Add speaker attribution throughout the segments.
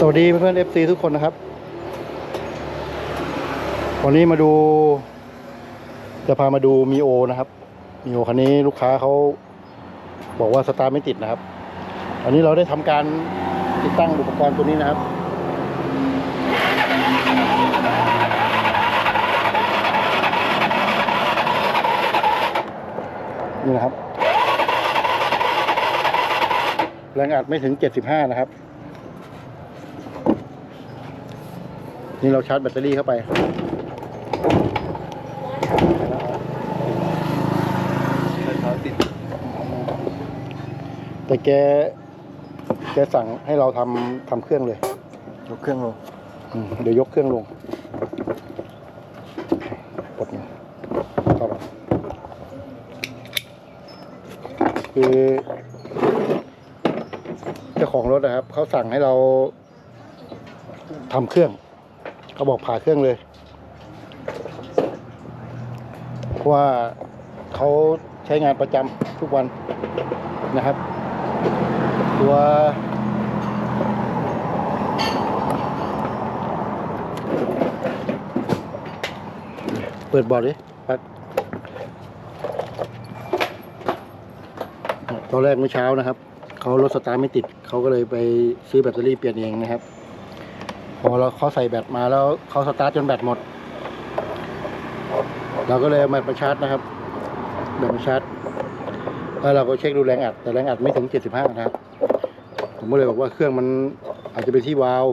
Speaker 1: สวัสดีเพื่อนๆ FC ทุกคนนะครับ วันนี้มาดู จะพามาดูมีโอนะครับมีโอคันนี้ลูกค้าเขาบอกว่าสตาร์ไม่ติดนะครับ อันนี้เราได้ทำการติดตั้งอุปกรณ์ตัวนี้นะครับนี่นะครับ แรงอัดไม่ถึง 75 นะครับ นี่เราชาร์จแบตเตอรี่เข้าไป
Speaker 2: ติด
Speaker 1: แต่แก แกสั่งให้เราทำทำเครื่องเลย
Speaker 2: ยกเครื่องลง
Speaker 1: อืมเดี๋ยวยกเครื่องลงกดเนี่ยเข้าไปคือเจ้าของรถนะครับ เขาสั่งให้เราทำเครื่อง เขาบอกผ่าเครื่องเลย เพราะว่าเขาใช้งานประจำทุกวันนะครับ ตัวเปิดบอร์ดดิปักตอนแรกเมื่อเช้านะครับ เขารถสตาร์ไม่ติด เขาก็เลยไปซื้อแบตเตอรี่เปลี่ยนเองนะครับ พอเราเขาใส่แบตมาแล้วเขาสตาร์ทจนแบตหมด เราก็เลยเอามาประชาร์จนะครับเดี๋ยวมาชาร์จแล้วเราก็เช็คดูแรงอัด แต่แรงอัดไม่ถึง 75 นะครับ ผมก็เลยบอกว่าเครื่องมันอาจจะเป็นที่วาล์ว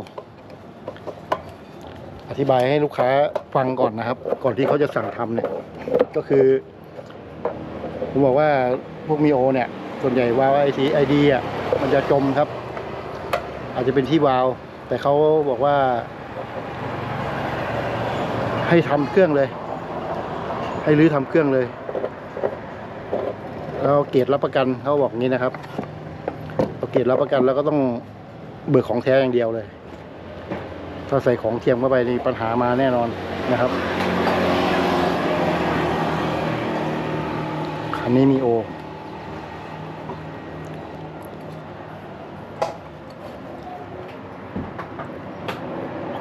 Speaker 1: อธิบายให้ลูกค้าฟังก่อนนะครับ ก่อนที่เขาจะสั่งทำเนี่ย ก็คือ ผมบอกว่าพวกมีโอเนี่ย ส่วนใหญ่วาล์วไอซีไอดีอะมันจะจมครับ อาจจะเป็นที่วาล์ว แต่เขาบอกว่า ให้ทำเครื่องเลย ให้รื้อทำเครื่องเลย แล้วเกรดรับประกันเขาบอกงี้นะครับเอาเกรดรับประกันแล้วก็ต้องเบิกของแท้อย่างเดียวเลย ถ้าใส่ของเทียมเข้าไปนี่ปัญหามาแน่นอนนะครับคันนี้มีโอ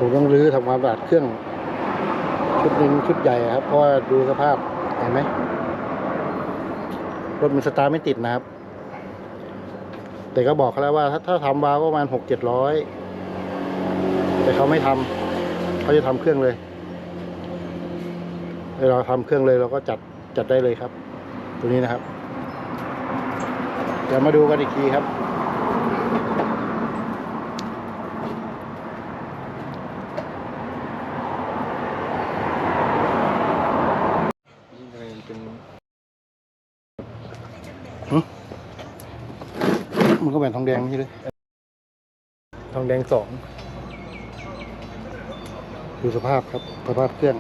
Speaker 1: ผมต้องรื้อทำความสะอาดเครื่อง ชุดหนึ่งชุดใหญ่ครับ เพราะว่าดูสภาพเห็นไหมรถมันสตาร์ไม่ติดนะครับ แต่ก็บอกเขาแล้วว่า ถ้าถ้าทำวาล์วก็ประมาณหกเจ็ดร้อยแต่เขาไม่ทำเขาจะทำเครื่องเลยเราทำเครื่องเลยเราก็จัดจัดได้เลยครับ ตัวนี้นะครับ เดี๋ยวมาดูกันอีกทีครับ
Speaker 2: นี่อะไรเป็น
Speaker 1: มันก็แบ่งทองแดงไม่ใช่เลย
Speaker 2: ทองแดงสอง
Speaker 1: ดูสภาพ ครับสภาพเครื่อง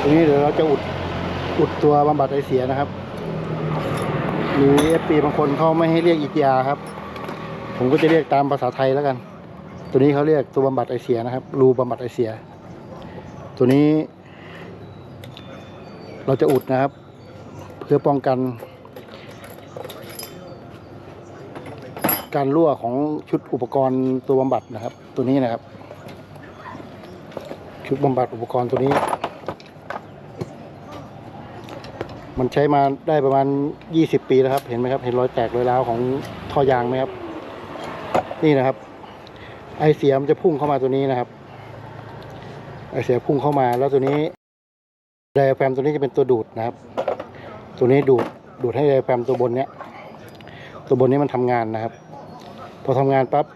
Speaker 1: ทีนี้เดี๋ยวเราจะอุดอุดตัวบำบัดไอเสียนะครับมีเอฟปีบางคนเขาไม่ให้เรียกอีกยาครับ ผมก็จะเรียกตามภาษาไทยแล้วกัน ตัวนี้เขาเรียกตัวบำบัดไอเสียนะครับ รูบำบัดไอเสีย ตัวนี้ เราจะอุดนะครับ เพื่อป้องกัน การรั่วของชุดอุปกรณ์ตัวบำบัดนะครับ ตัวนี้นะครับ ชุดบำบัดอุปกรณ์ตัวนี้ มันใช้มาได้ประมาณยี่สิบปีแล้วครับ เห็นไหมครับ เห็นรอยแตกรอยร้าวของท่อยางไหมครับ นี่นะครับ ไอเสียมันจะพุ่งเข้ามาตัวนี้นะครับ ไอเสียพุ่งเข้ามาแล้วตัวนี้ไดอะแฟมตัวนี้จะเป็นตัวดูดนะครับ ตัวนี้ดูดดูดให้ไดอะแฟมตัวบนเนี้ยตัวบนนี้มันทำงานนะครับ พอทำงานปั๊บ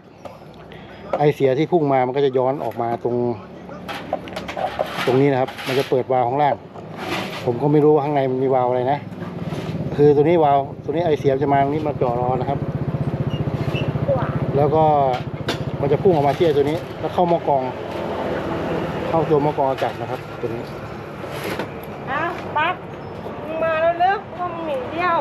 Speaker 1: ไอเสียที่พุ่งมามันก็จะย้อนออกมาตรง ตรงนี้นะครับ มันจะเปิดวาล์วข้างล่าง ผมก็ไม่รู้ว่าข้างในมันมีวาล์วอะไรนะ คือตัวนี้วาล์วตัวนี้ไอเสียจะมาตรงนี้มาจ่อรอนะครับ แล้วก็มันจะพุ่งออกมาที่ไอตัวนี้ แล้วเข้ามอกรอง เข้าตัวมอกรองอากาศนะครับ ตัวนี้
Speaker 3: อ้าวปั๊บมาแล้วเลิกว่ามึงหนีเที่ยว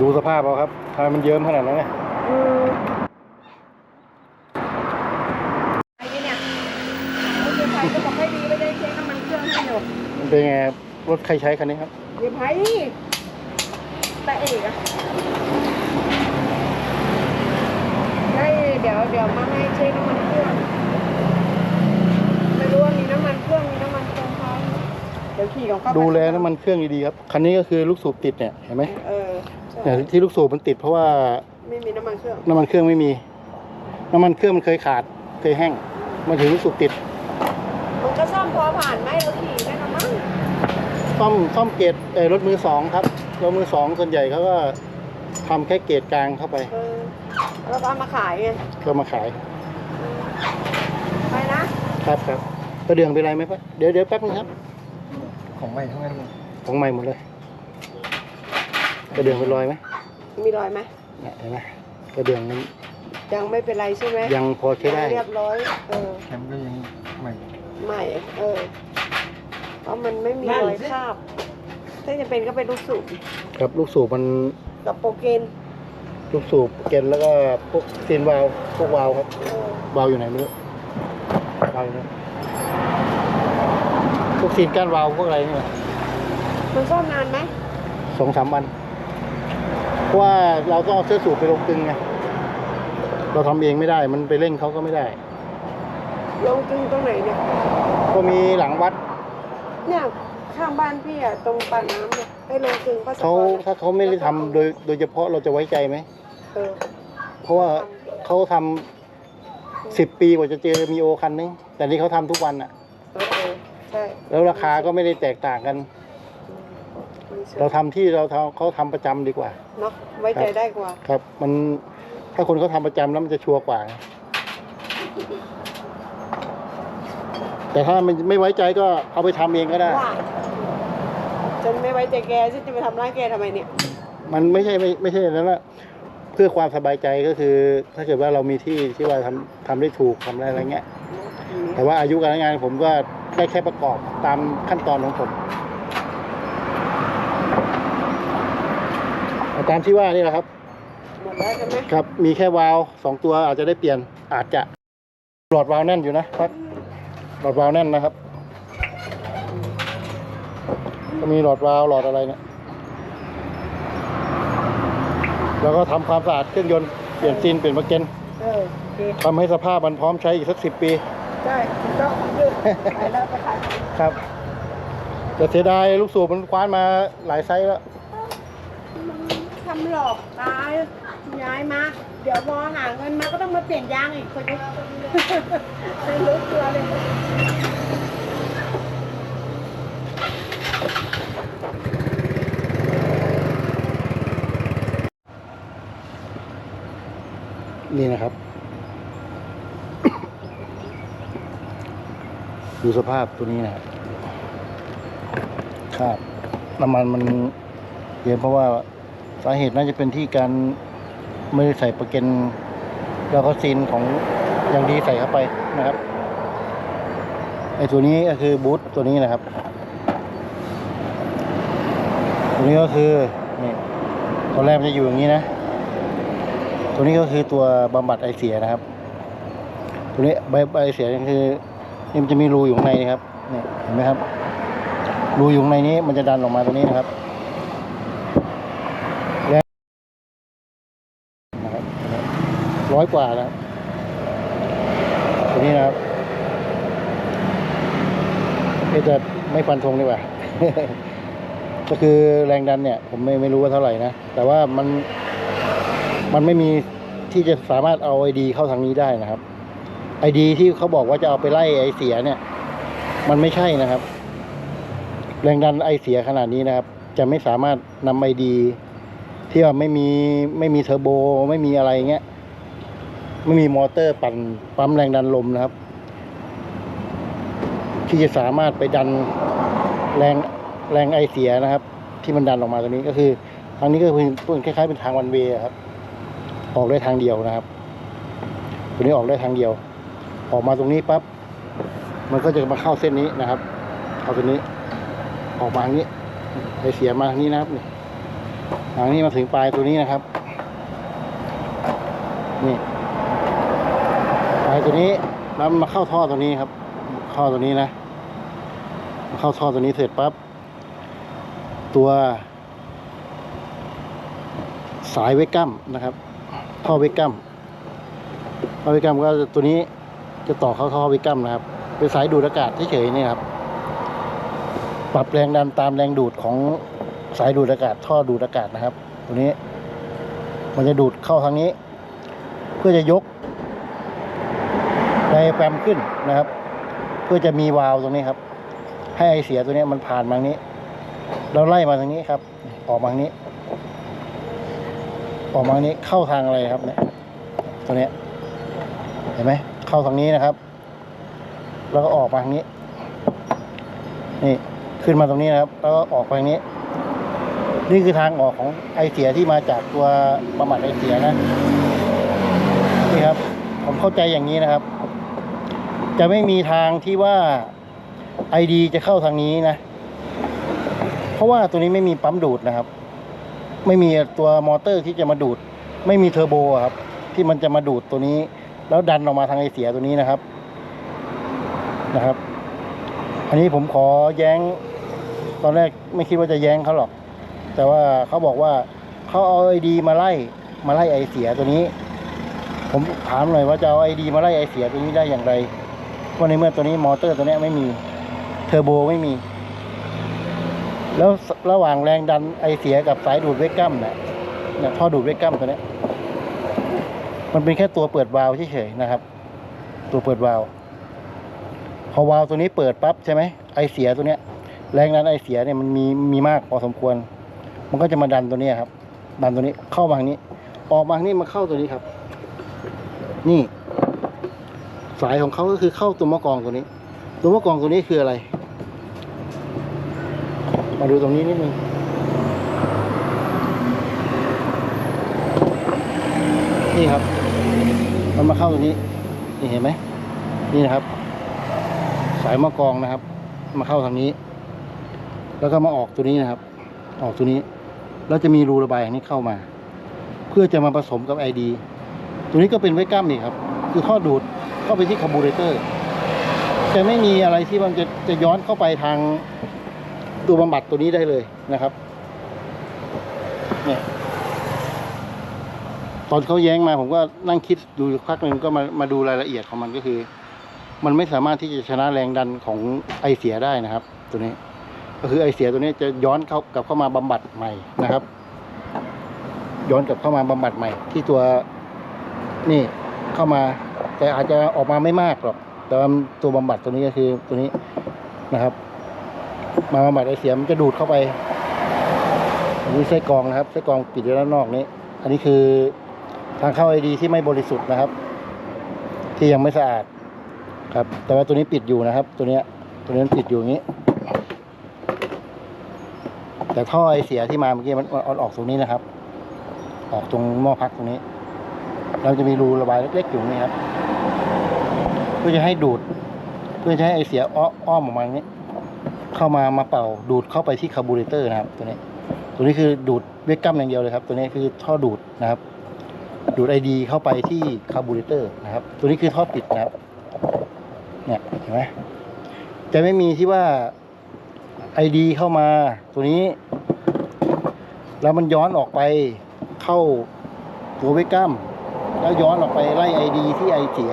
Speaker 1: ดูสภาพเอาครับทำไมมันเยิ้มขนาดนั้นเนี่ย
Speaker 3: อืมไอ้เนี่ยโอเคใครก็บอกให้ดีไม่ได้เช็คน้ำมันเครื่องให้หนู
Speaker 1: อืมันเป็นไงครับรถใครใช้คันนี้ครับ
Speaker 3: เดี๋ยวไผ่แต่เอกอะได้เดี๋ยวเดี๋ยวมาให้เช็คน้ำมันเครื่องไม่รู้ว่ามีน้ำมันเครื่องมีน้ำมันเครื่องพร้อมเดี๋ยวขี่ของเขาไป
Speaker 1: ดูแลน้ำมันเครื่องดีๆครับคันนี้ก็คือลูกสูบติดเนี่ยเห็นไหม
Speaker 3: เออ ใช่
Speaker 1: เนี่ยที่ลูกสูบมันติดเพราะว่า
Speaker 3: ไม่มีน้ำมันเครื่อง
Speaker 1: น้ำมันเครื่องไม่มี น้ำมันเครื่องมันเคยขาดเคยแห้งมันถึงลูกสูบติด
Speaker 3: มันก็ซ่อมพอผ่านไหมเราขี่ได้ละมั้ง
Speaker 1: ซ่อมซ่อมเกรดเออรถมือสองครับรถมือสองส่วนใหญ่เขาก็ทำแค่เกรดกลางเข้าไป
Speaker 3: เออแล้วก็เอามาขายไง
Speaker 1: ก็มาขาย
Speaker 3: ไปนะครับ
Speaker 1: ครับกระเดื่องเป็นไรไหมปะเดี๋ยวเดี๋ยวแป๊บนึงครับ
Speaker 2: ของใหม่ทั้งนั้นเลย
Speaker 1: ของใหม่หมดเลย กระเดื่องเป็นรอยไหม
Speaker 3: มีรอยไหม
Speaker 1: เนี่ยเห็นไหมกระเดื่องมัน
Speaker 3: ยังไม่เป็นไรใช่ไหม
Speaker 1: ยังพอใช้ได้
Speaker 3: เรียบร้อยเออ
Speaker 2: แคมก็ยังใหม่
Speaker 3: ใหม่เออเพราะมันไม่มีรอยคราบถ้าจะเป็นก็เป็นลูกสูบ
Speaker 1: ครับลูกสูบมัน
Speaker 3: กับโปรเกน
Speaker 1: ลูกสูบเกนแล้วก็พวกซีนวาล์วพวกวาล์วครับ
Speaker 3: เออ
Speaker 1: วาล์วอยู่ไหนไม่รู้วาล์วอยู่นี่พวกซีนก้านวาล์วพวกอะไรนี่แหละ
Speaker 3: มันซ่อมนานไหม
Speaker 1: สองสามวันเพ ราะว่าเราต้องเอาเสื้อสูบไปลงกลึงไงเราทำเองไม่ได้ มันไปเร่งเขาก็ไม่ได้
Speaker 3: ลงกึ่งตรงไหนเนี่ย
Speaker 1: ก็มีหลังวัด
Speaker 3: เนี่ยข้างบ้านพี่อะตรงป่าน้ำเนี่ยไอ้ลงกึ่งพาสป
Speaker 1: เขา
Speaker 3: อร์ตอะ
Speaker 1: ถ้าเขาไม่ได้ทำโดยโดยเฉพาะเราจะไว้ใจไหม
Speaker 3: เออ
Speaker 1: เพราะว่าเขาทำสิบปีกว่าจะเจอมีโอคันนึง แต่นี่เขาทำทุกวันอะ
Speaker 3: เออเออใช่
Speaker 1: แล้วราคาก็ไม่ได้แตกต่างกัน
Speaker 3: มันสวย
Speaker 1: เราทำที่เราทำเขาทำประจำดีกว่า
Speaker 3: เนาะไว้ใจได้กว่า
Speaker 1: ครับ มันถ้าคนเขาทำประจำแล้วมันจะชัวร์กว่า แต่ถ้ามันไม่ไว้ใจก็เอาไปทำเองก็ได้
Speaker 3: ว่าฉันไม่ไว้ใจแกฉันจะไปทำร้ายแกทำไมเนี่ย
Speaker 1: มันไม่ใช่ไม่ไม่ใช่อย่างนั้นละเพื่อความสบายใจก็คือ ถ้าเกิดว่าเรามีที่ที่ว่าทำทำได้ถูกทำได้อะไรเงี้ย แต่ว่าอายุการใช้งานผมก็ได้แค่ประกอบตามขั้นตอนของผมเอา ตามที่ว่านี่แหละครับ
Speaker 3: หมดแล้วใช่ไหม
Speaker 1: ครับ มีแค่วาล์วสองตัวอาจจะได้เปลี่ยนอาจจะหลอดวาล์วแน่นอยู่นะครับหลอดวาล์วแน่นนะครับก็มีหลอดวาล์วหลอดอะไรเนี่ยแล้วก็ทำความสะอาดเครื่องยนต์เปลี่ยนซีนเปลี่ยนมาเกน
Speaker 3: เออโอเค
Speaker 1: ทำให้สภาพมันพร้อมใช้อีกสักสิบปี
Speaker 3: ใช่ถูกต้องคือขายแล้วไปขาย
Speaker 1: ครับแต่เสียดายลูกสูบมันคว้านมาหลายไซส์แล้ว
Speaker 3: ทำ หลอกตายย้ายมา เดี๋ยวพอหาเงินมาก็ต้องมาเปลี่ยนยางอีกคนนี้ไม่รู้ตัวเลย
Speaker 1: นี่นะครับ ดูสภาพตัวนี้นะครับครับน้ำมันมันเยอะเพราะว่า สาเหตุน่าจะเป็นที่การไม่ได้ใส่ประกันแล้วก็ซีนของอย่างดีใส่เข้าไปนะครับไอ้ตัวนี้ก็คือบูทตัวนี้นะครับ ตัวนี้ก็คือนี่ตอนแรกมันจะอยู่อย่างนี้นะ ตัวนี้ก็คือตัวบำบัดไอเสียนะครับ ตัวนี้ใบไอเสียก็คือนี่มันจะมีรูอยู่ข้างในนะครับเนี่ยเห็นไหมครับรูอยู่ข้างในนี้มันจะดันออกมาตัวนี้นะครับและนะครับ ร้อยกว่านะครับตัวนี้นะครับก็จะไม่ฟันธงดีกว่า ก็คือแรงดันเนี่ย ผมไม่ไม่รู้ว่าเท่าไหร่นะ แต่ว่ามันมันไม่มีที่จะสามารถเอาไอดีเข้าทางนี้ได้นะครับไอดีที่เขาบอกว่าจะเอาไปไล่ไอเสียเนี่ย มันไม่ใช่นะครับ แรงดันไอเสียขนาดนี้นะครับ จะไม่สามารถนำไอดีที่ว่าไม่มีไม่มีเทอร์โบ ไม่มีอะไรเงี้ย ไม่มีมอเตอร์ปั่นปั๊มแรงดันลมนะครับ ที่จะสามารถไปดันแรงแรงไอเสียนะครับ ที่มันดันออกมาตรงนี้ก็คือทางนี้ก็เป็นคล้ายๆเป็นทางวันเวครับ ออกได้ทางเดียวนะครับตัวนี้ออกได้ทางเดียว ออกมาตรงนี้ปั๊บมันก็จะมาเข้าเส้นนี้นะครับเข้าตัวนี้ ออกมาทางนี้ไปเสียมาทางนี้นะครับนี่ทางนี้มาถึงปลายตัวนี้นะครับ นี่ นี้แล้วมาเข้าท่อตัวนี้ครับเข้าตัวนี้นะมาเข้าท่อตัวนี้เสร็จปั๊บตัว สายเวกัมนะครับท่อเวกัมท่อเวกัมก็ตัวนี้จะต่อเข้าท่อเวกกัมนะครับ เป็นสายดูดอากาศเฉยๆนี่ครับ ปรับแรงดันตามแรงดูดของสายดูดอากาศ ท่อดูดอากาศนะครับ ตัวนี้ มันจะดูดเข้าทางนี้ เพื่อจะยก ไดแฟมขึ้นนะครับ เพื่อจะมีวาล์วตรงนี้ครับ ให้ไอเสียตัวนี้มันผ่านมาทางนี้ เราไล่มาทางนี้ครับ ออกมาทางนี้ ออกมาทางนี้เข้าทางอะไรครับเนี่ยตัวนี้เห็นไหมเข้าทางนี้นะครับ แล้วก็ออกมาทางนี้ นี่ขึ้นมาตรงนี้นะครับ แล้วก็ออกไปทางนี้ นี่คือทางออกของไอเสียที่มาจากตัวบำบัดไอเสียนะนี่ครับผมเข้าใจอย่างนี้นะครับ จะไม่มีทางที่ว่าไอดีจะเข้าทางนี้นะ เพราะว่าตัวนี้ไม่มีปั๊มดูดนะครับ ไม่มีตัวมอเตอร์ที่จะมาดูด ไม่มีเทอร์โบครับ ที่มันจะมาดูดตัวนี้ แล้วดันออกมาทางไอเสียตัวนี้นะครับนะครับ อันนี้ผมขอแย้ง ตอนแรกไม่คิดว่าจะแย้งเขาหรอก แต่ว่าเขาบอกว่าเขาเอาไอดีมาไล่มาไล่ไอเสียตัวนี้ ผมถามหน่อยว่าจะเอาไอดีมาไล่ไอเสียตัวนี้ได้อย่างไร เพราะในเมื่อตัวนี้มอเตอร์ตัวนี้ไม่มีเทอร์โบไม่มี แล้วระหว่างแรงดันไอเสียกับสายดูดเวกัมเนี่ยเนี่ยท่อดูดเวกัมตัวนี้มันเป็นแค่ตัวเปิดวาล์วเฉยๆนะครับ ตัวเปิดวาล์วพอวาล์วตัวนี้เปิดปั๊บใช่ไหมไอเสียตัวเนี้ย แรงดันไอเสียเนี่ยมันมีมีมากพอสมควร มันก็จะมาดันตัวนี้ครับ ดันตัวนี้เข้ามางนี้ ออกมาทางนี้มาเข้าตัวนี้ครับ นี่ สายของเขาก็คือเข้าตัวมะกรองตัวนี้ ตัวมะกรองตัวนี้คืออะไร มาดูตรงนี้นิดนึงนี่ครับ มันมาเข้าตรงนี้ นี่เห็นไหมนี่นะครับ สายมะกรองนะครับ มาเข้าทางนี้ แล้วก็มาออกตัวนี้นะครับ ออกตัวนี้ แล้วจะมีรูระบายอย่างนี้เข้ามา เพื่อจะมาผสมกับไอดีตัวนี้ก็เป็นไว้กล้ามนี่ครับ คือท่อดูด เข้าไปที่คาร์บูเรเตอร์จะไม่มีอะไรที่มันจะจะย้อนเข้าไปทางตัวบำบัดตัวนี้ได้เลยนะครับเนี่ยตอนเขาแย้งมาผมก็นั่งคิดดูอยู่พักหนึ่งก็มามาดูรายละเอียดของมันก็คือ มันไม่สามารถที่จะชนะแรงดันของไอเสียได้นะครับ ตัวนี้ ก็คือไอเสียตัวนี้จะย้อนเข้ากลับเข้ามาบำบัดใหม่นะครับ ย้อนกลับเข้ามาบำบัดใหม่ ที่ตัวนี่เข้ามา แต่อาจจะออกมาไม่มากหรอก แต่ว่าตัวบำบัดตัวนี้ก็คือตัวนี้นะครับ มาบำบัดไอเสียมันจะดูดเข้าไปอันนี้ไส้กรองนะครับไส้กรองปิดอยู่ด้านนอกนี้ อันนี้คือทางเข้าไอดีที่ไม่บริสุทธิ์นะครับ ที่ยังไม่สะอาดครับ แต่ว่าตัวนี้ปิดอยู่นะครับ ตัวเนี้ยตัวนี้ปิดอยู่อย่างนี้ แต่ท่อไอเสียที่มาเมื่อกี้มันมันออกตรงนี้นะครับ ออกตรงหม้อพักตรงนี้ เราจะมีรูระบายเล็กๆอยู่นี่ครับ เพื่อจะให้ดูด เพื่อจะให้ไอเสียอ้ออมออกมาอย่างนี้เข้ามามาเป่าดูดเข้าไปที่คาร์บูเรเตอร์นะครับ ตัวนี้ ตัวนี้คือดูดเวกกัมอย่างเดียวเลยครับ ตัวนี้คือท่อดูดนะครับ ดูดไอดีเข้าไปที่คาร์บูเรเตอร์นะครับ ตัวนี้คือท่อปิดนะครับ เนี่ยเห็นไหมจะไม่มีที่ว่าไอดีเข้ามาตัวนี้ แล้วมันย้อนออกไปเข้าตัวเวกกัม แล้วย้อนออกไปไล่ไอดีที่ไอเสีย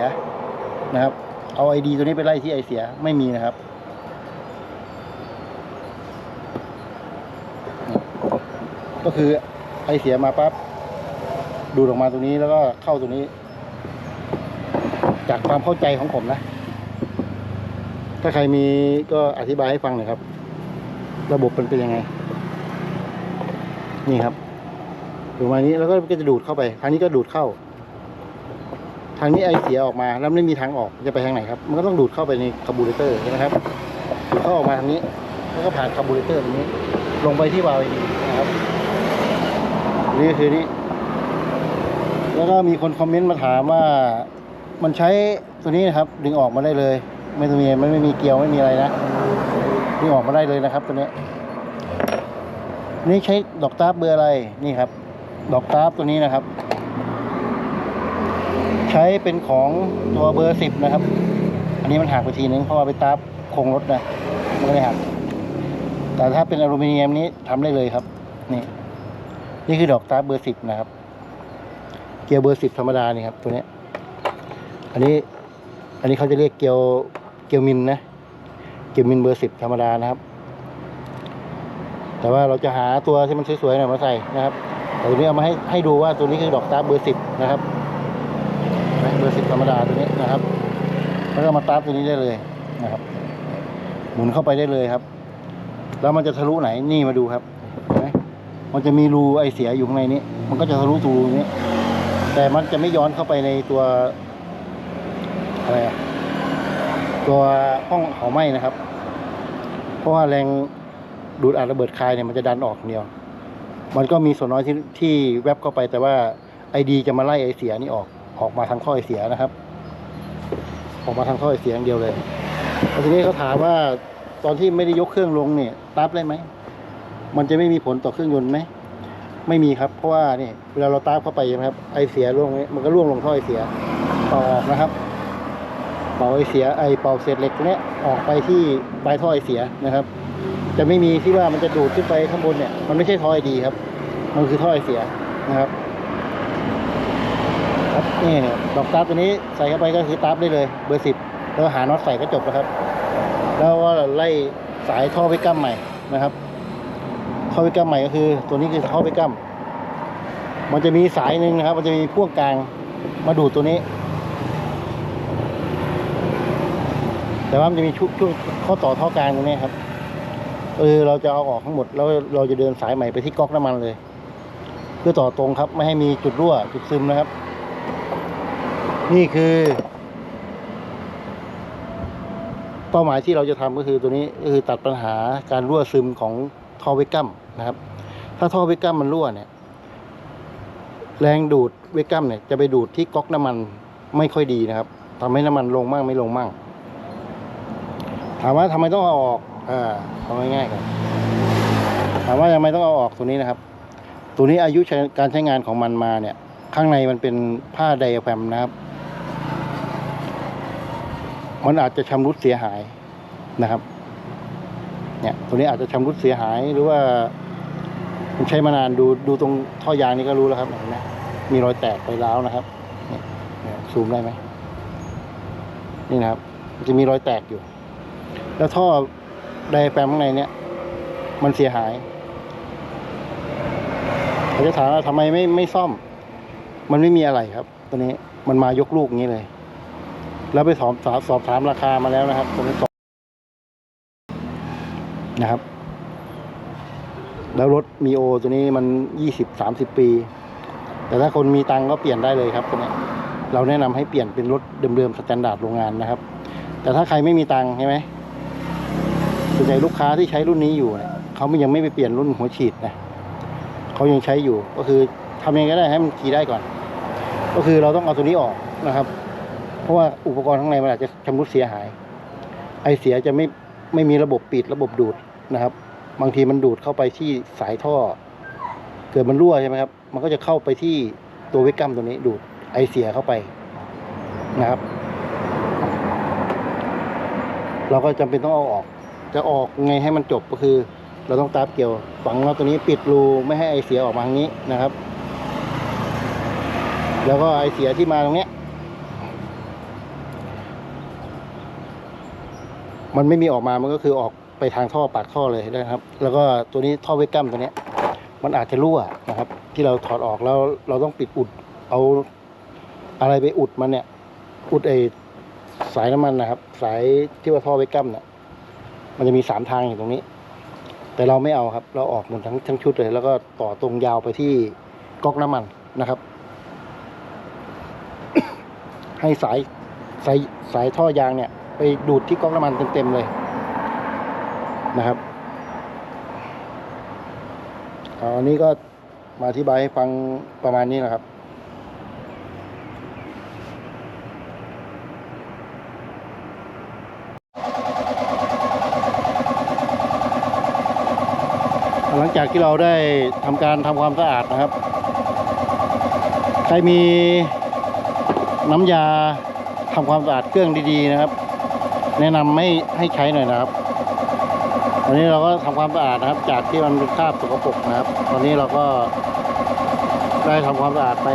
Speaker 1: นะครับ เอาไอดีตัวนี้ไปไล่ที่ไอเสียไม่มีนะครับก็คือไอเสียมาปั๊บดูดออกมาตรงนี้แล้วก็เข้าตรงนี้ จากความเข้าใจของผมนะ ถ้าใครมีก็อธิบายให้ฟังหน่อยครับ ระบบมันเป็นยังไง นี่ครับดูมานี้แล้วก็จะดูดเข้าไปทางนี้ก็ดูดเข้า ทางนี้ไอเสียออกมาแล้วไม่มีทางออกจะไปทางไหนครับ มันก็ต้องดูดเข้าไปในคาร์บูเรเตอร์ใช่ไหมครับดูดเข้าออกมาทางนี้ แล้วก็ผ่านคาร์บูเรเตอร์ตรงนี้ ลงไปที่วาล์วดีนะครับนี่คือนี่แล้วก็มีคนคอมเมนต์มาถามว่า มันใช้ตัวนี้นะครับ ดึงออกมาได้เลย ไม่ต้องมีไม่ไม่มีเกลียวไม่มีอะไรนะดึงออกมาได้เลยนะครับ ตัวนี้ นี่ใช้ดอกตาบเบอร์อะไรนี่ครับ ดอกตาบตัวนี้นะครับ ใช้เป็นของตัวเบอร์สิบนะครับ อันนี้มันหักไปทีนึงเพราะว่าไปตาบโครงรถนะมันก็เลยหัก แต่ถ้าเป็นอลูมิเนียมนี้ทำได้เลยครับ นี่ นี่คือดอกตาร์ทเบอร์สิบนะครับ เกียวเบอร์สิบธรรมดานี่ครับ ตัวนี้ อันนี้ อันนี้เขาจะเรียกเกียวเกียวมินนะ เกียวมินเบอร์สิบธรรมดานะครับ แต่ว่าเราจะหาตัวที่มันสวยๆหน่อยมาใส่นะครับแต่ตัวนี้เอามาให้ให้ดูว่าตัวนี้คือดอกตาร์ทเบอร์สิบนะครับ ร์สิบธรรมดาตัวนี้นะครับ แล้วก็มาตาร์ทตัวนี้ได้เลยนะครับ หมุนเข้าไปได้เลยครับ แล้วมันจะทะลุไหนนี่มาดูครับเห็นไหมมันจะมีรูไอเสียอยู่ข้างในนี้ มันก็จะทะลุรูนี้ แต่มันจะไม่ย้อนเข้าไปในตัวอะไรตัวห้องเผาไหม้นะครับ เพราะว่าแรงดูดอัดระเบิดคายเนี่ยมันจะดันออกเดียว มันก็มีส่วนน้อยที่ที่แวบเข้าไปแต่ว่าไอดีจะมาไล่ไอเสียนี่ออก ออกมาทางท่อไอเสียนะครับ ออกมาทางท่อไอเสียอย่างเดียวเลยแล้วทีนี้เขาถามว่าตอนที่ไม่ได้ยกเครื่องลงเนี่ยตับได้ไหมมันจะไม่มีผลต่อเครื่องยนต์ไหมไม่มีครับ เพราะว่านี่เวลาเราตาบเข้าไปใช่ไหมครับ ไอเสียร่วงนี้มันก็ร่วงลงท่อไอเสียต่อออกนะครับ เป่าไอเสียไอเป่าเศษเหล็กตัวเนี้ยออกไปที่ปลายท่อไอเสียนะครับ จะไม่มีที่ว่ามันจะดูดขึ้นไปข้างบนเนี่ย มันไม่ใช่ท่อไอดีครับ มันคือท่อไอเสีย นี่เนี่ยดอกตาร์ทตัวนี้ใส่เข้าไปก็คือตาร์ได้เลยเบอร์สิบแล้วหาน็อตใส่ก็จบแล้วครับ แล้วก็ไล่สายท่อไปกั้มใหม่นะครับท่อไปกั้มใหม่ก็คือ ตัวนี้คือท่อไปกั้มมันจะมีสายหนึ่งนะครับ มันจะมีพ่วงกลางมาดูดตัวนี้ แต่ว่ามันจะมีช่วงช่วงข้อต่อท่อกลางตรงนี้ครับเออเราจะเอาออกทั้งหมดแล้วเราจะเดินสายใหม่ไปที่ก๊อกน้ำมันเลย เพื่อต่อตรงครับ ไม่ให้มีจุดรั่วจุดซึมนะครับ นี่คือ เป้าหมายที่เราจะทำก็คือตัวนี้ก็คือตัดปัญหาการรั่วซึมของท่อเวกัมนะครับ ถ้าท่อเวกัมมันรั่วเนี่ย แรงดูดเวกัมเนี่ยจะไปดูดที่ก๊อกน้ำมันไม่ค่อยดีนะครับทำให้น้ำมันลงมั่งไม่ลงมั่ง ถามว่าทำไมต้องเอาออกอ่าเอาง่ายๆก่อนถามว่าทำไมต้องเอาออกตัวนี้นะครับ ตัวนี้อายุการใช้งานของมันมาเนี่ย ข้างในมันเป็นผ้าไดอะแพรมนะครับ มันอาจจะชำรุดเสียหายนะครับ เนี่ย ตัวนี้อาจจะชำรุดเสียหายหรือว่ามันใช้มานานดูดูตรงท่อยางนี่ก็รู้แล้วครับเห็นไหมมีรอยแตกรอยร้าวนะครับเนี่ยซูมได้ไหมนี่นะครับ จะมีรอยแตกอยู่ แล้วท่อไดแปรมข้างในเนี่ย มันเสียหายเขาจะถามว่าทำไมไม่ไม่ซ่อม มันไม่มีอะไรครับ ตัวนี้มันมายกลูกอย่างนี้เลย แล้วไปสอบสอบถามราคามาแล้วนะครับตัวนี้สองนะครับ แล้วรถมีโอตัวนี้มันยี่สิบสามสิบปี แต่ถ้าคนมีตังก็เปลี่ยนได้เลยครับตัวนี้เราแนะนำให้เปลี่ยนเป็นรถเดิมๆสแตนดาร์ดโรงงานนะครับ แต่ถ้าใครไม่มีตังใช่ไหมส่วนใหญ่ลูกค้าที่ใช้รุ่นนี้อยู่เนี่ยเขาไม่ยังไม่ไปเปลี่ยนรุ่นหัวฉีดนะเขายังใช้อยู่ก็คือทำยังไงก็ได้ให้มันขี่ได้ก่อน ก็คือเราต้องเอาตัวนี้ออกนะครับ เพราะว่าอุปกรณ์ข้างในมันอาจจะชำรุดเสียหาย ไอเสียจะไม่ไม่มีระบบปิดระบบดูดนะครับ บางทีมันดูดเข้าไปที่สายท่อ เกิดมันรั่วใช่ไหมครับ มันก็จะเข้าไปที่ตัวเวกกัมตัวนี้ดูดไอเสียเข้าไปนะครับ เราก็จำเป็นต้องเอาออก จะออกไงให้มันจบก็คือ เราต้องตาบเกี่ยวฝังเราตัวนี้ปิดรูไม่ให้ไอเสียออกมาทางนี้นะครับ แล้วก็ไอเสียที่มาตรงเนี้ย มันไม่มีออกมามันก็คือออกไปทางท่อปากท่อเลยนะครับ แล้วก็ตัวนี้ท่อเวกัมตัวเนี้ย มันอาจจะรั่วนะครับ ที่เราถอดออกแล้วเราต้องปิดอุด เอาอะไรไปอุดมันเนี่ย อุดไอสายน้ำมันนะครับ สายที่ว่าท่อเวกกัมเนี่ย มันจะมีสามทางอยู่ตรงนี้ แต่เราไม่เอาครับ เราออกหมดทั้งทั้งชุดเลย แล้วก็ต่อตรงยาวไปที่ก๊อกน้ำมันนะครับ ให้สายสายสายท่อยางเนี่ย ไปดูดที่ก๊อกน้ำมันเต็มๆเลยนะครับอาอันนี้ก็มาอธิบายให้ฟังประมาณนี้นะครับหลังจากที่เราได้ทำการทำความสะอาดนะครับ ใครมี น้ำยาทำความสะอาดเครื่องดีๆนะครับ แนะนำไม่ให้ใช้หน่อยนะครับตอนนี้เราก็ทำความสะอาดนะครับ จากที่มันเป็นคราบสกปรกนะครับ ตอนนี้เราก็ได้ทำความสะอาดไป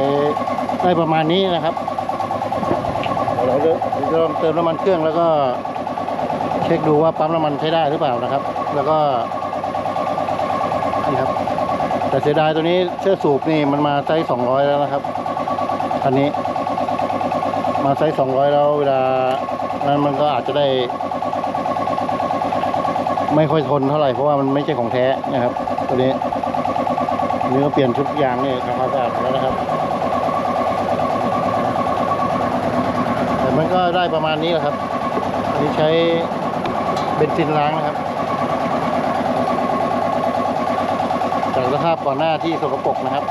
Speaker 1: ได้ประมาณนี้นะครับเราจะลองเติมน้ำมันเครื่องแล้วก็เช็คดูว่าปั๊มน้ำมันใช้ได้หรือเปล่านะครับ แล้วก็นี่ครับ แต่เสียดายตัวนี้เชือสูบนี่มันมาไซส์สองร้อยแล้วนะครับคันนี้ มาไซส์สองร้อยแล้วเวลานั้นมันก็อาจจะได้ ไม่ค่อยทนเท่าไหร่เพราะว่ามันไม่ใช่ของแท้นะครับ ตัวนี้นนี้ก็เปลี่ยนชุดยางนี่ทำความสะอาดแล้วนะครับแต่มันก็ได้ประมาณนี้แหละครับ อันนี้ใช้เบนซินล้างนะครับจากสภาพก่อนหน้าที่สกปรกนะครับ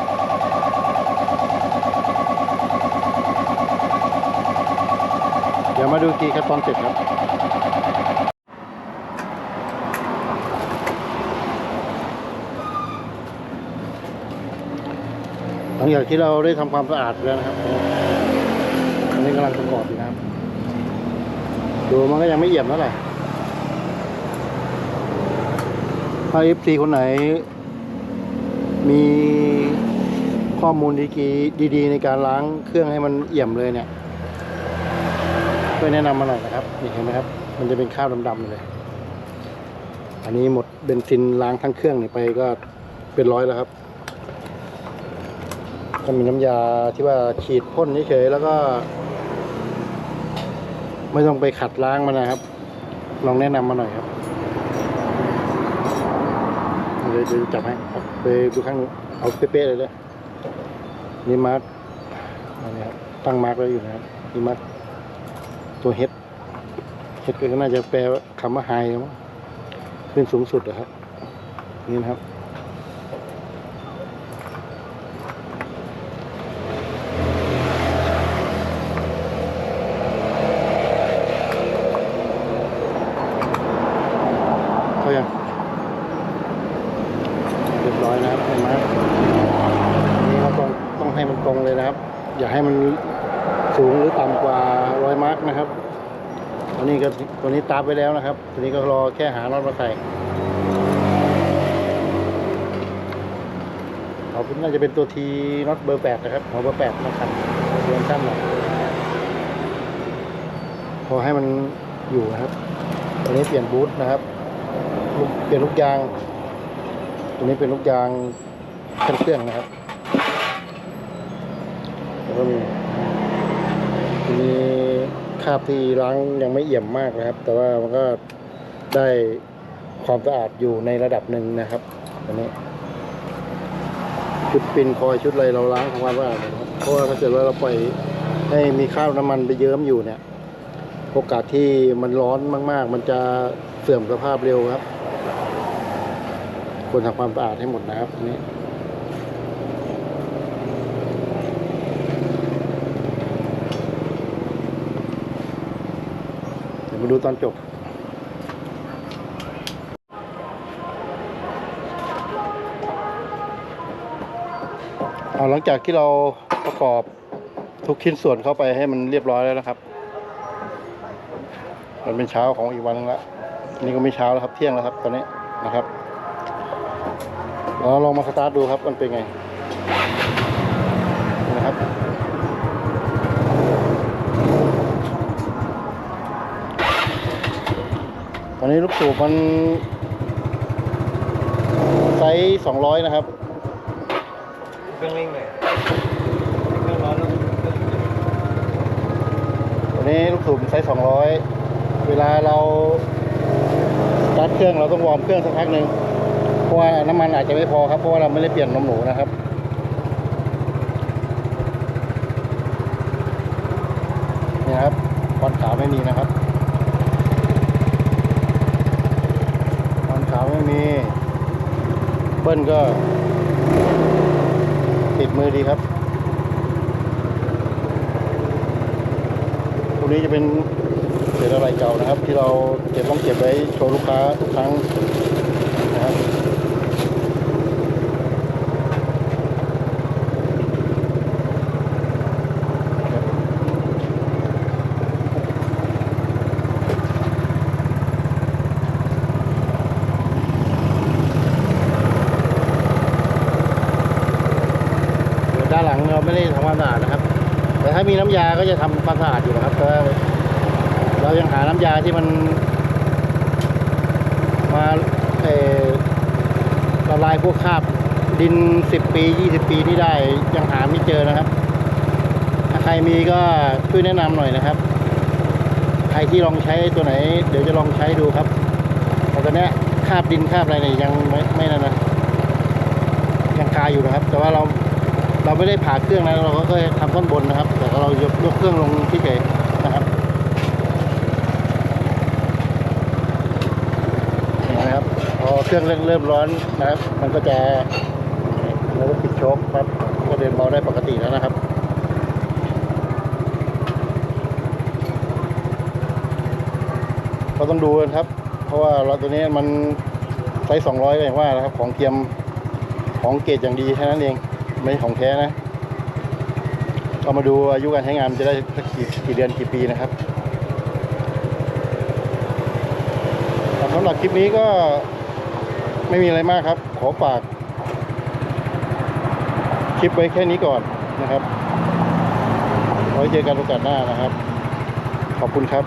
Speaker 1: ดี๋ยวมาดูกี่ขั้นตอนเสร็จครับหลังจากที่เราได้ทำความสะอาดแล้วนะครับอันนี้กำลังประกอบอยู่นะครับ ดูมันก็ยังไม่เอี่ยมเท่าไหร่ถ้าเอฟซีคนไหน มีข้อมูลดีๆในการล้างเครื่องให้มันเอี่ยมเลยเนี่ย วยแนะนำมาหน่อยนะครับนี่เห็นไหมครับ มันจะเป็นข้าวดำๆเลย อันนี้หมดเบนซินล้างทั้งเครื่องนี่ไปก็เป็นร้อยแล้วครับก็มีน้ำยาที่ว่าฉีดพ่นเฉยๆแล้วก็ ไม่ต้องไปขัดล้างมันนะครับ ลองแนะนำมาหน่อยครับเดี๋ยวจับให้ไปดูข้างนู้นเอาเป๊ะๆเลยเลยนี่มาร์กอันนี้ครับตั้งมาร์กไว้อยู่นะครับนี่มาร์ก ตัวเฮดเฮดก็น่าจะแปลคำว่าไฮมั้งขึ้นสูงสุดนะครับ นี่นะครับ เขายังเรียบร้อยนะครับเห็นไหมนี่เราต้องต้องให้มันตรงเลยนะครับ อย่าให้มันสูงหรือต่ำกว่าร้อยมาร์กนะครับอันนี้ ก็ตัวนี้ตามไปแล้วนะครับทีนี้ก็รอแค่หาน็อตมาใส่เขาเป็นน่าจะเป็นตัวทีน็อตเบอร์แปดนะครับหัวเบอร์แปดนะครับเดือนสั้นหน่อยพอให้มันอยู่นะครับตัวนี้เปลี่ยนบูทนะครับเปลี่ยนลูกยางตัวนี้เป็นลูกยางเครื่องเครื่องนะครับแล้วก็มีมี คราบที่ล้างยังไม่เอี่ยมมากนะครับ แต่ว่ามันก็ได้ความสะอาดอยู่ในระดับหนึ่งนะครับตัวนี้ชุดปินคอยชุดอะไรเราล้างทำความสะอาดนะครับเพราะว่าถ้าเกิดว่าเราปล่อยให้มีคราบน้ำมันไปเยิ้มอยู่เนี่ย โอกาสที่มันร้อนมาก ๆ มันจะเสื่อมสภาพเร็วครับควรทำความสะอาดให้หมดนะครับอันนี้เดี๋ยว มาดูตอนจบ เอาหลังจากที่เราประกอบทุกชิ้นส่วนเข้าไปให้มันเรียบร้อยแล้วนะครับ มันเป็นเช้าของอีกวันละอันนี่ก็ไม่เช้าแล้วครับ เที่ยงแล้วครับ ตอนนี้นะครับ เราลองมาสตาร์ทดูครับ มันเป็นไง ตอนนี้ลูกสูบมันไซส์สองร้อยนะครับ
Speaker 2: เครื่องเร่งหน่อยเครื่องร้อนแล้วเครื่อง
Speaker 1: ตัวนี้ลูกสูบไซส์200เวลาเราสตาร์ทเครื่องเราต้องวอร์มเครื่องสักพักหนึ่งเพราะว่าน้ำมันอาจจะไม่พอครับเพราะว่าเราไม่ได้เปลี่ยนนมหนูนะครับนี่นะครับควันขาวไม่มีนะครับควันขาว ไม่มี เบิ้ลก็ ติดมือดีครับพวนี้จะเป็นเศษอะไรเก่านะครับ ที่เราเก็บต้องเก็บไว้โชว์ลูกค้าทุกครั้งนะครับ งเราไม่ได้ทำความสะอาดนะครับ แต่ถ้า มีน้ำยาก็จะทำความสะอาดอยู่นะครับแต่เรายังหาน้ำยาที่มัน มาเออละลายพวกคราบดินสิบปียี่สิบปีนี่ได้ยังหาไม่เจอนะครับ ถ้าใครมีก็ช่วยแนะนำหน่อยนะครับ ใครที่ลองใช้ตัวไหน เดี๋ยวจะลองใช้ดูครับแต่ตอนนี้คราบดินคราบอะไรเนี่ยยังไม่ไม่นั่นนะยังคาอยู่นะครับ แต่ว่าเรา เราไม่ได้ผ่าเครื่องนะเราก็เคยทำต้นบนนะครับ แต่เรายกยกเครื่องลงที่เฉยนะครับนไหมครับพอเครื่องเริ่มเริ่มร้อนนะครับ มันก็จะเราก็ปิดโชคครับก็เดินเบาได้ปกติแล้วนะครับก็ต้องดูกันครับ เพราะว่าเราตัวนี้มันไซส์สองร้อยก็อย่างว่านะครับ ของเทียมของเกรดอย่างดีแค่นั้นเอง ไม่ของแท้นะเรามาดูอายุการใช้งานมันจะได้สักกี่กี่เดือนกี่ปีนะครับสำหรับคลิปนี้ก็ไม่มีอะไรมากครับ ขอฝากคลิปไว้แค่นี้ก่อนนะครับไว้เจอกันโอกาสหน้านะครับ ขอบคุณครับ